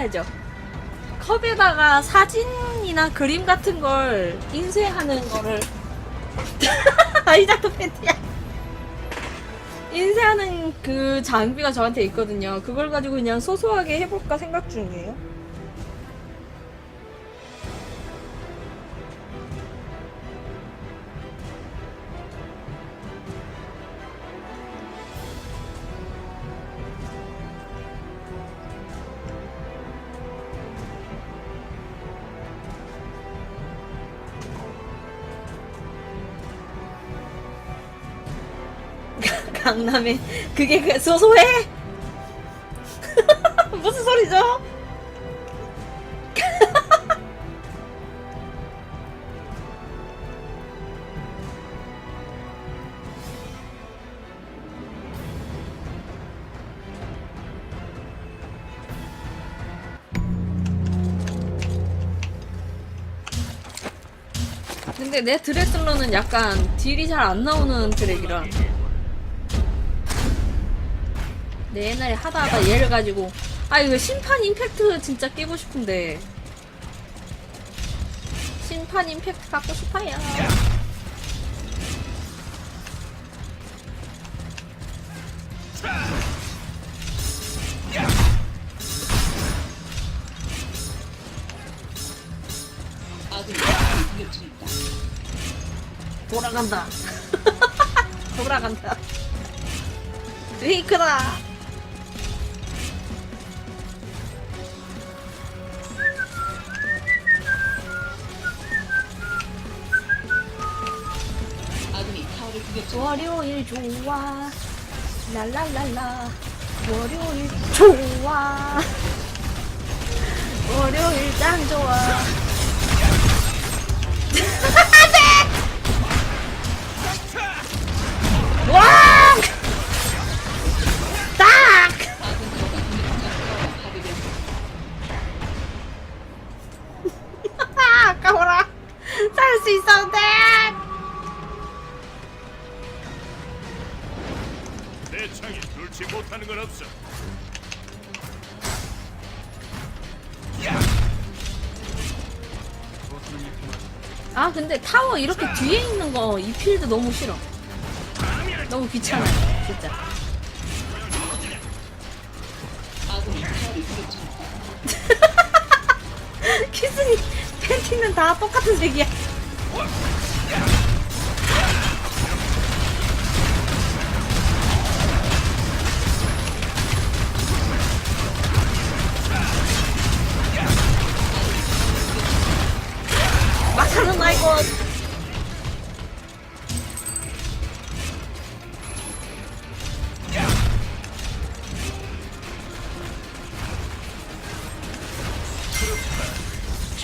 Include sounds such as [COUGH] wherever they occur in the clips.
해야죠. 컵에다가 사진이나 그림 같은 걸 인쇄하는 거를 [LAUGHS] 아이작도 팬티야. 인쇄하는 그 장비가 저한테 있거든요. 그걸 가지고 그냥 소소하게 해볼까 생각 중이에요. 강남에 그게 그 소소해? [LAUGHS] 무슨 소리죠? [LAUGHS] 근데 내 드레슬러는 약간 딜이 잘 안 나오는 드랙이라 내 옛날에 하다 하다 얘를 가지고. 아 이거 심판 임팩트 진짜 끼고 싶은데. 심판 임팩트 갖고 싶어요. 돌아간다. [LAUGHS] 돌아간다. 웨이크다 월요일 좋아. 랄랄랄라. 월요일 좋아. 월요일 짱 좋아. 와 아 근데 타워 이렇게 뒤에 있는 거 이 필드 너무 싫어. 너무 귀찮아 진짜. [LAUGHS] 키스니 팬티는 다 똑같은 색이야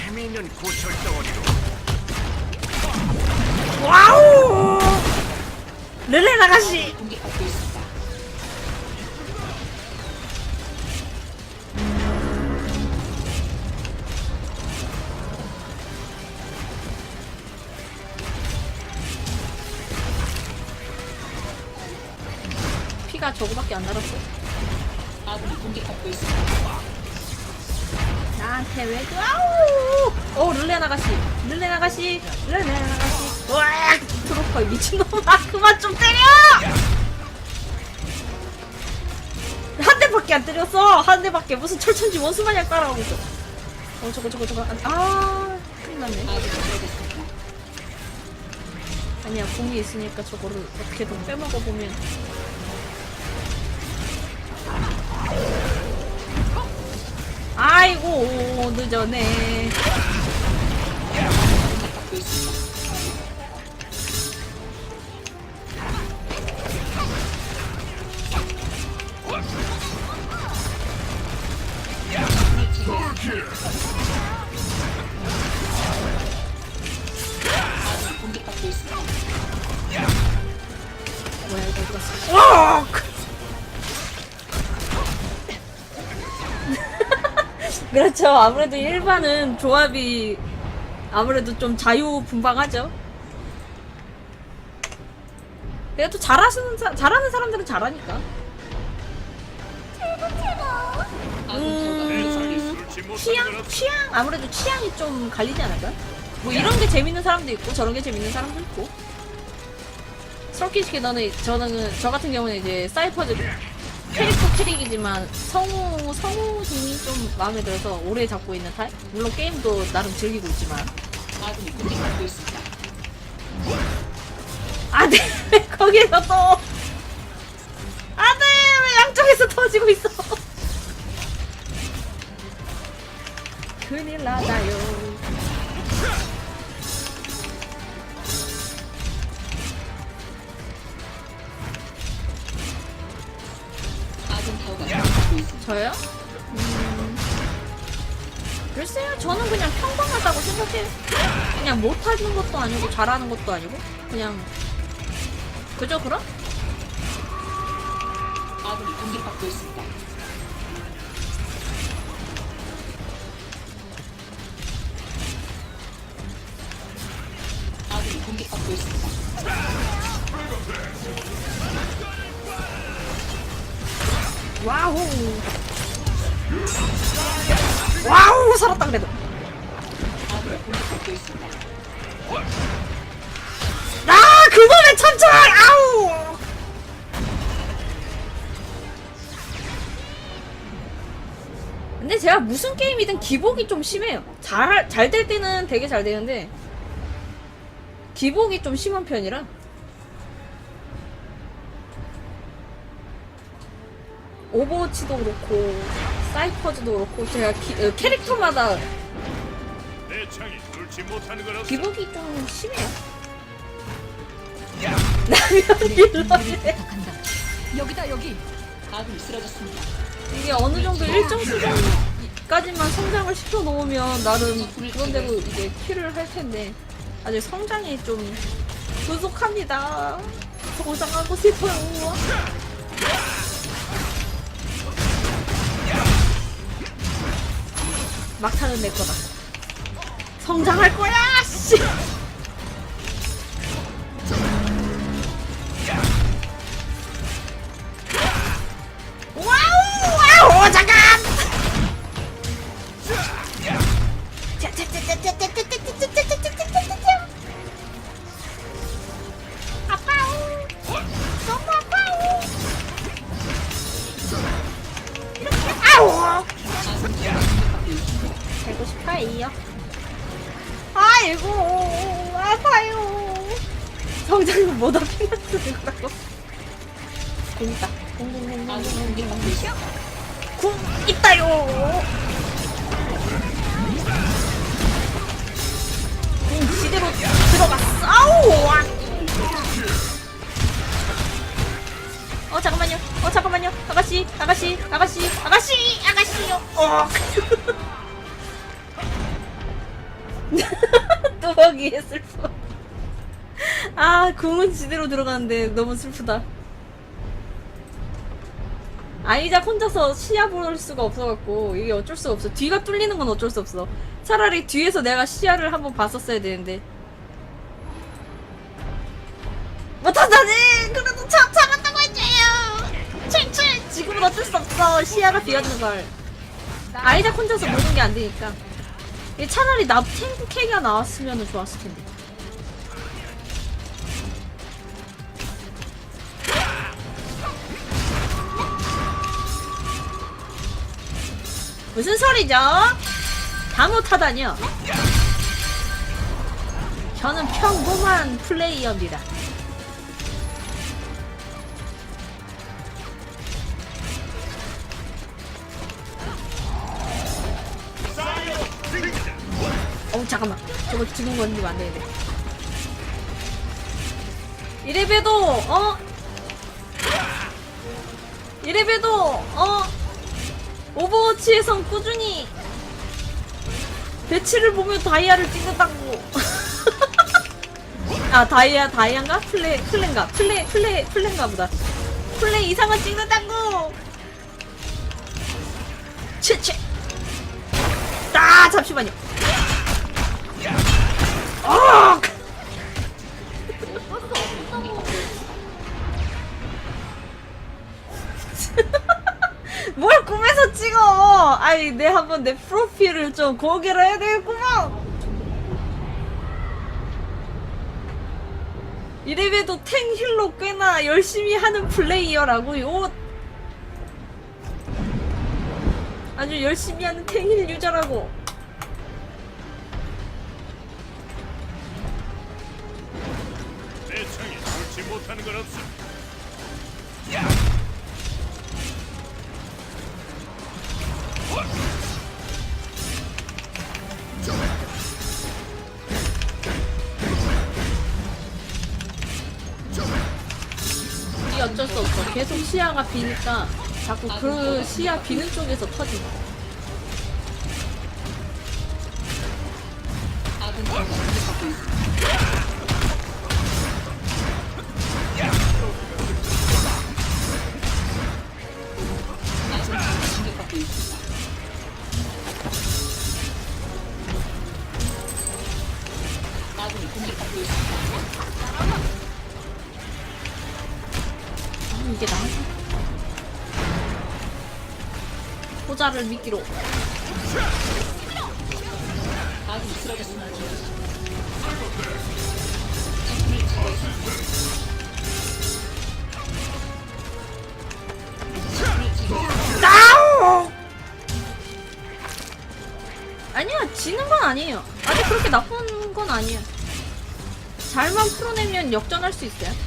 재미있는 고철 덩어리로. 와우! 르레 나가시! 피가 저거밖에 안 달았어 나한테 왜 그, 아우! 어, 르레 나가시. 르레 나가시. 르레 나가시. 와! 트로퍼 미친놈아, 그만 좀 때려! 한 대밖에 안 때렸어! 한 대밖에. 무슨 철천지 원수 마냥 따라오고 있어. 어, 저거, 저거, 저거. 안- 아, 큰일 났네. 아니야, 공이 있으니까 저거를 어떻게든 빼먹어보면. 아이고, 늦었네. 뭐야, 이거 어디 갔어? 와! 그렇죠. 아무래도 일반은 조합이 아무래도 좀 자유분방하죠. 그래도 잘하시는 사, 잘하는 사람들은 잘하니까. 최고 최고. 못하는 취향? 건 없어. 취향? 아무래도 취향이 좀 갈리지 않을까? 뭐 이런 게 재밌는 사람도 있고 저런 게 재밌는 사람도 있고 솔직히 너는 저는 저 같은 경우는 이제 사이퍼즈 캐릭터 캐릭이지만 성우 성우 팀이 좀 마음에 들어서 오래 잡고 있는 타입. 물론 게임도 나름 즐기고 있지만 아군이 공격받고 있습니다. 아네 거기서 또 아네 왜 양쪽에서 터지고 있어? [LAUGHS] 큰일 나다요. 저요? 음, 글쎄요, 저는 그냥 평범하다고 생각해요. 그냥 못하는 것도 아니고 잘하는 것도 아니고 그냥 그죠 그럼? 아군이 공격받고 있습니다. 아군이 공격받고 있습니다. 와우. 와우 살았다 그래도. 아 그놈의 참철 아우. 근데 제가 무슨 게임이든 기복이 좀 심해요. 잘 잘 될 때는 되게 잘 되는데 기복이 좀 심한 편이라. 오버워치도 그렇고 사이퍼즈도 그렇고 제가 기- 어, 캐릭터마다. 기복이 좀 심해요. 라면 일러네. 여기다 여기. 아군이 쓰러졌습니다. 이게 어느 정도 일정 수준까지만 성장을 시켜 놓으면 나름 그런 대로 이제 킬을 할 텐데 아직 성장이 좀 부족합니다. 성장하고 싶어요. 막타는 내 거다. 성장할 거야, 씨. 잠깐만요. 아가씨, 아가씨, 아가씨, 아가씨, 아가씨요. 어. [LAUGHS] 뚜벅이의 슬픔. 아, 궁은 지대로 들어가는데 너무 슬프다. 아이작 혼자서 시야 볼 수가 없어갖고 이게 어쩔 수가 없어. 뒤가 뚫리는 건 어쩔 수 없어. 차라리 뒤에서 내가 시야를 한번 봤었어야 되는데. 지금은 어쩔 수 없어. 시야가 비었는 걸. 아이작 혼자서 모든 게 안 되니까. 이 차라리 나 탱크 캐기가 나왔으면 좋았을 텐데. 무슨 소리죠? 다 못하다뇨? 저는 평범한 플레이어입니다. 잠깐만 저거 지금 건드리면 안 되는데 이래봬도 어? 이래봬도 어? 오버워치에선 꾸준히 배치를 보면 다이아를 찍는다고. [LAUGHS] 아 다이아 다이아인가? 플레 플랜가? 플레 플레 플랜가 보다. 플레 이상은 찍는다고. 채채. 아 잠시만요. 아! 뭘 꿈에서 찍어? 아니 내 한번 내 프로필을 좀 공개를 해야 되겠구만. 이래봬도 탱 힐로 꽤나 열심히 하는 플레이어라고 요. 아주 열심히 하는 탱힐 유저라고 못하는 건 없어. 이 어쩔 수 없어 계속 시야가 비니까 자꾸 그 시야 비는 쪽에서 터진다 아 아, 이게 나지 호자를. 아우! 아니야, 지는 건 아니에요. 아직 그렇게 나쁜 건 아니에요. 잘만 풀어내면 역전할 수 있어요.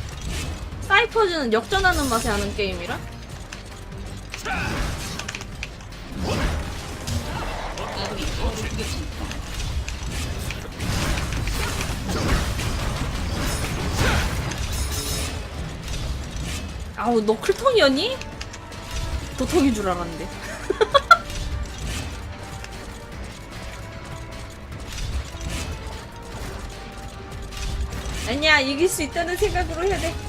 사이퍼즈는 역전하는 맛에 하는 게임이라. 아우, 너 클통이었니? 도통인 줄 알았는데. [LAUGHS] 아니야, 이길 수 있다는 생각으로 해야 돼.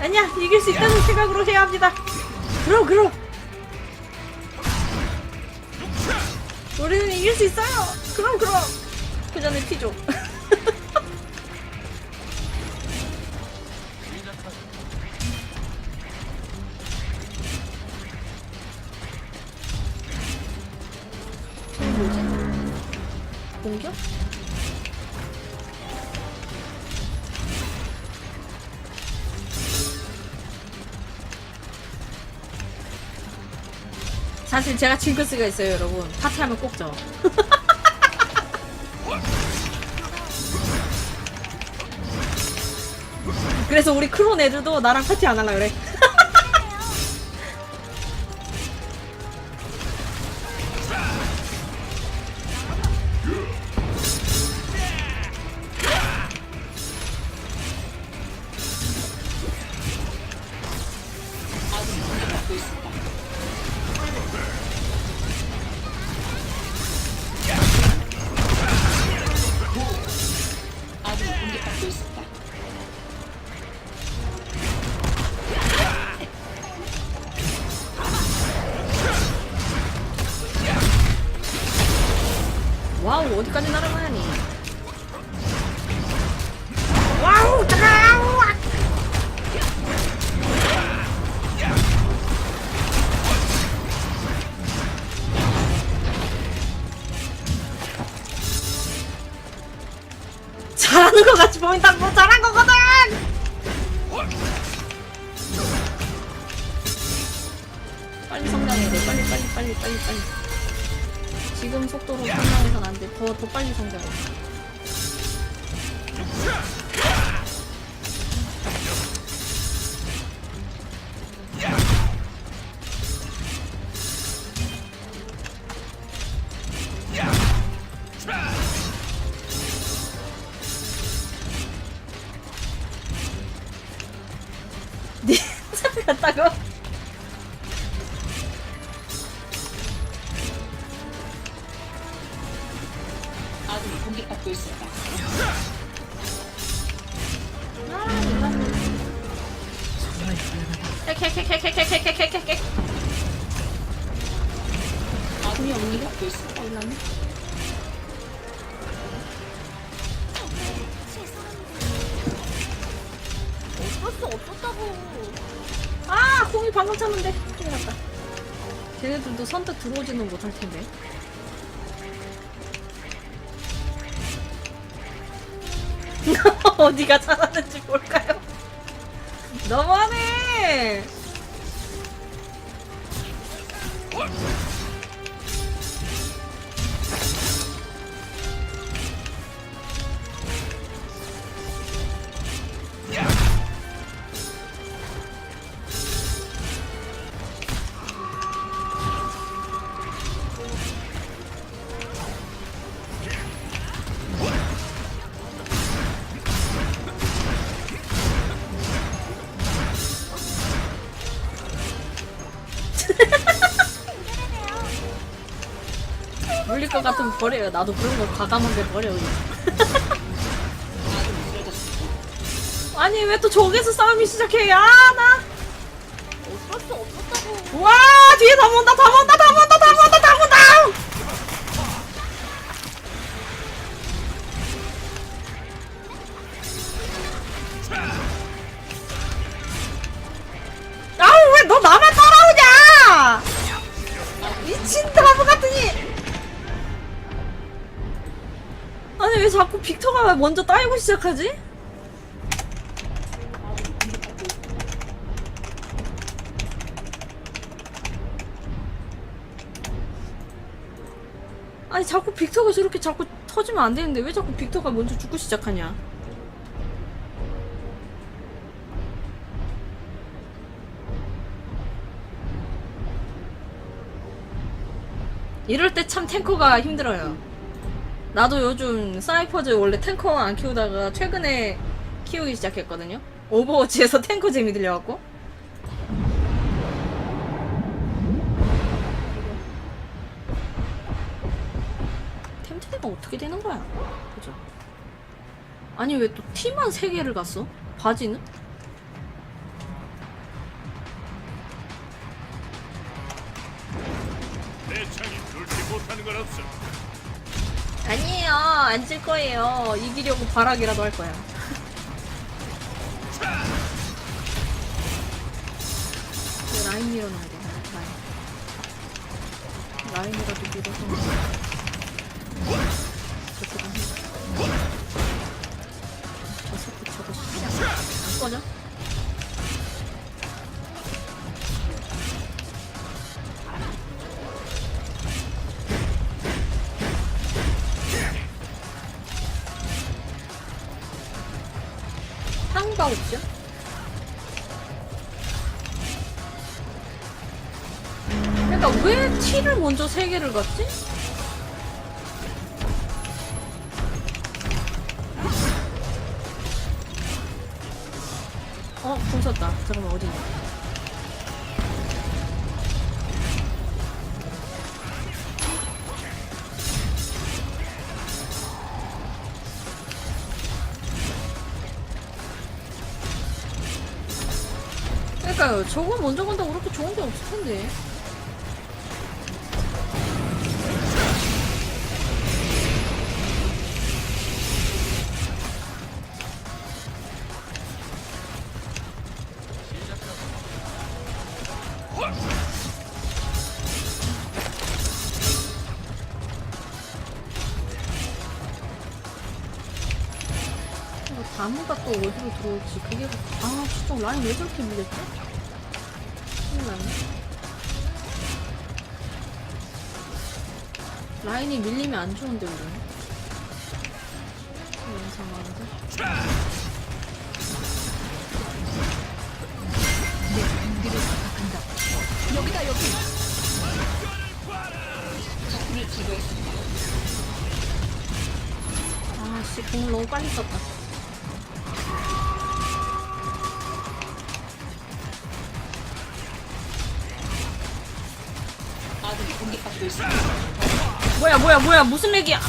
아니야, 이길 수 있다는 생각으로 해야 합니다. 그럼, 그럼. 우리는 이길 수 있어요. 그럼, 그럼. 그 전에 피 줘. 저게 뭐지? 공격? 사실 제가 징크스가 있어요 여러분 파티하면 꼭 져. [LAUGHS] 그래서 우리 크론 애들도 나랑 파티 안 할라 그래 잘하는 것 같이 보인다고 잘한 거거든 빨리 성장해야 돼 빨리 빨리 빨리 빨리 빨리 지금 속도로 성장해선 안 돼. 더, 더 빨리 성장해. 아군이 공격받고 있습니다. 헥헥헥헥헥헥헥헥헥헥 아군이 공격받고 있습니다. 올랐네? 어쩔 수 없었다고. 아, 공이 방금 돼. 큰일 났다. 걔네들도 선뜻 들어오지는 못할 텐데. 어디가 잘하는지 볼까요? 너무하네! 버려요. 나도 그런 거 과감하게 버려. 그냥. 아군이 쓰러졌습니다. 아니 왜 또 저기서 싸움이 시작해? 아 나. 어쩔 수 없었다고. 와 뒤에 다 mon다 다 mon다 다 mon다 다 mon다 먼저 따이고 시작하지? 아니 자꾸 빅터가 저렇게 자꾸 터지면 안 되는데 왜 자꾸 빅터가 먼저 죽고 시작하냐? 이럴 때 참 탱커가 힘들어요. 나도 요즘 사이퍼즈 원래 탱커 안 키우다가 최근에 키우기 시작했거든요. 오버워치에서 [LAUGHS] 탱커 재미 들려갖고. 템트리가 어떻게 되는 거야? 그죠? 아니 왜 또 티만 세 개를 갔어? 바지는? 안 질 거예요. 이기려고 바락이라도 할 거야. 라인 밀어놔야 돼. 라인. 라인이라도 밀어서. 저렇게 좀 해. 저 새끼 저거 안 꺼져? 먼저 세 개를 갔지? 어, 공 썼다. 잠깐만, 어디냐. 그러니까요, 저거 먼저 간다고 그렇게 좋은 게 없을 텐데. 다무가 또 어디로 들어올지 그게 아 진짜 라인 왜 저렇게 밀렸지? 났네. 라인이 밀리면 안 좋은데 우리 이런 상황인데. 적군을 제거했습니다. 아씨 공을 너무 빨리 썼다 아군이 공격받고 있습니다. 뭐야 뭐야 뭐야 무슨 렉이야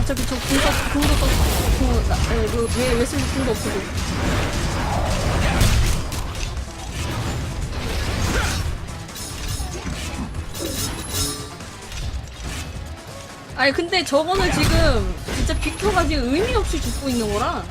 어차피 저 궁도 궁도 또 궁, 나, 에, 그, 왜, 웨슬리 궁도 없어도. 아니 근데 저거는 지금 진짜 비켜가 지금 의미 없이 죽고 있는 거라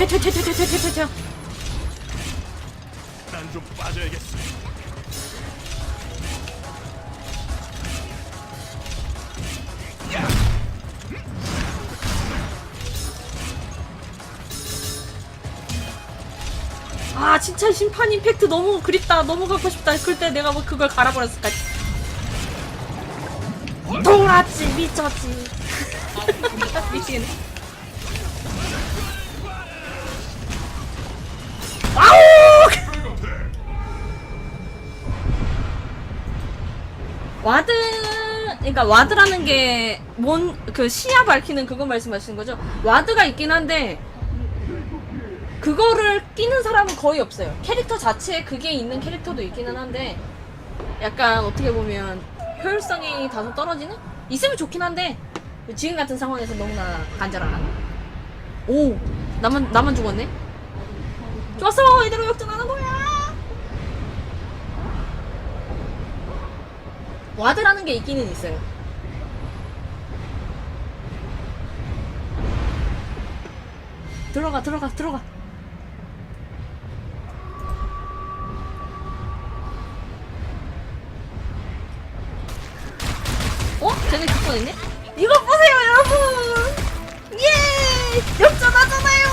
튀튀튀튀튀튀튀튀튀 난좀 빠져야겠어. 아 진짜 심판 임팩트 너무 그립다. 너무 갖고 싶다. 그때 내가 뭐 그걸 갈아버렸을까. 돌았지 미쳤지. 미치겠네 와드 그러니까 와드라는 게 뭔 그 시야 밝히는 그거 말씀하시는 거죠 와드가 있긴 한데 그거를 끼는 사람은 거의 없어요. 캐릭터 자체에 그게 있는 캐릭터도 있기는 한데 약간 어떻게 보면 효율성이 다소 떨어지는? 있으면 좋긴 한데 지금 같은 상황에서 너무나 간절한. 오 나만 나만 죽었네. 좋았어 이대로 역전하는 거야. 와드라는 게 있기는 있어요. 들어가 들어가 들어가. 어? 쟤네 뒷번했네? 이거 보세요 여러분! 예! 역전하잖아요!